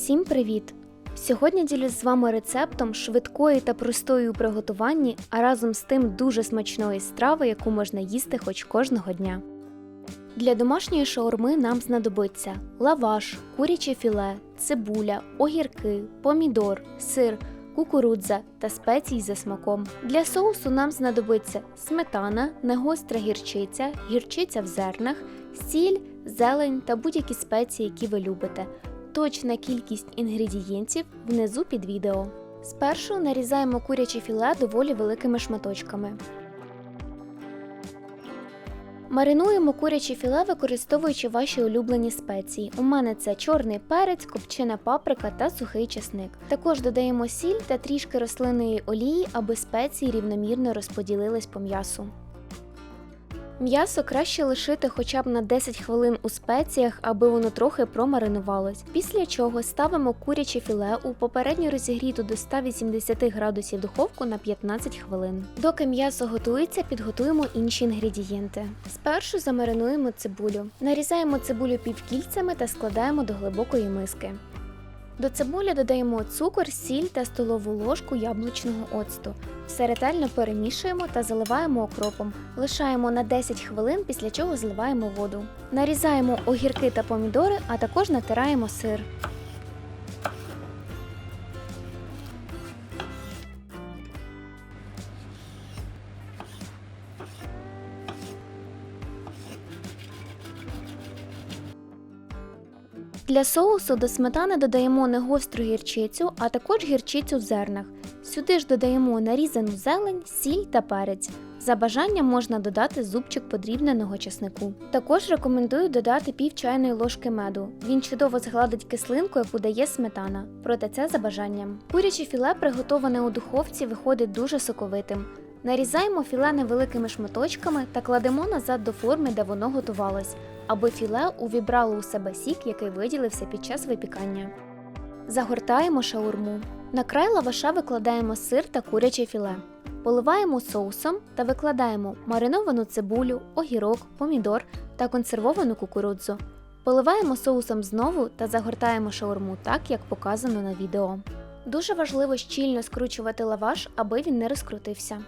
Всім привіт! Сьогодні ділюсь з вами рецептом швидкої та простої у приготуванні, а разом з тим дуже смачної страви, яку можна їсти хоч кожного дня. Для домашньої шаурми нам знадобиться лаваш, куряче філе, цибуля, огірки, помідор, сир, кукурудза та спеції за смаком. Для соусу нам знадобиться сметана, негостра гірчиця, гірчиця в зернах, сіль, зелень та будь-які спеції, які ви любите. Точна кількість інгредієнтів внизу під відео. Спершу нарізаємо куряче філе доволі великими шматочками. Маринуємо куряче філе, використовуючи ваші улюблені спеції. У мене це чорний перець, копчена паприка та сухий чесник. Також додаємо сіль та трішки рослинної олії, аби спеції рівномірно розподілились по м'ясу. М'ясо краще лишити хоча б на 10 хвилин у спеціях, аби воно трохи промаринувалось. Після чого ставимо куряче філе у попередньо розігріту до 180 градусів духовку на 15 хвилин. Доки м'ясо готується, підготуємо інші інгредієнти. Спершу замаринуємо цибулю. Нарізаємо цибулю півкільцями та складаємо до глибокої миски. До цибулі додаємо цукор, сіль та столову ложку яблучного оцту. Все ретельно перемішуємо та заливаємо окропом. Лишаємо на 10 хвилин, після чого зливаємо воду. Нарізаємо огірки та помідори, а також натираємо сир. Для соусу до сметани додаємо не гостру гірчицю, а також гірчицю в зернах. Сюди ж додаємо нарізану зелень, сіль та перець. За бажанням можна додати зубчик подрібненого чеснику. Також рекомендую додати пів чайної ложки меду. Він чудово згладить кислинку, яку дає сметана. Проте це за бажанням. Куряче філе, приготоване у духовці, виходить дуже соковитим. Нарізаємо філе невеликими шматочками та кладемо назад до форми, де воно готувалось, аби філе увібрало у себе сік, який виділився під час випікання. Загортаємо шаурму. На край лаваша викладаємо сир та куряче філе. Поливаємо соусом та викладаємо мариновану цибулю, огірок, помідор та консервовану кукурудзу. Поливаємо соусом знову та загортаємо шаурму так, як показано на відео. Дуже важливо щільно скручувати лаваш, аби він не розкрутився.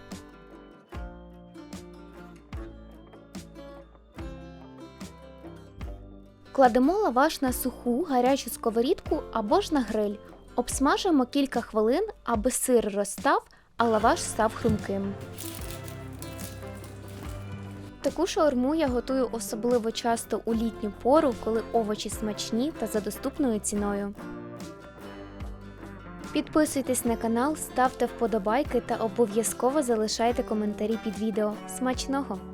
Кладемо лаваш на суху гарячу сковорідку або ж на гриль. Обсмажуємо кілька хвилин, аби сир розстав, а лаваш став хрумким. Таку шаурму я готую особливо часто у літню пору, коли овочі смачні та за доступною ціною. Підписуйтесь на канал, ставте вподобайки та обов'язково залишайте коментарі під відео. Смачного!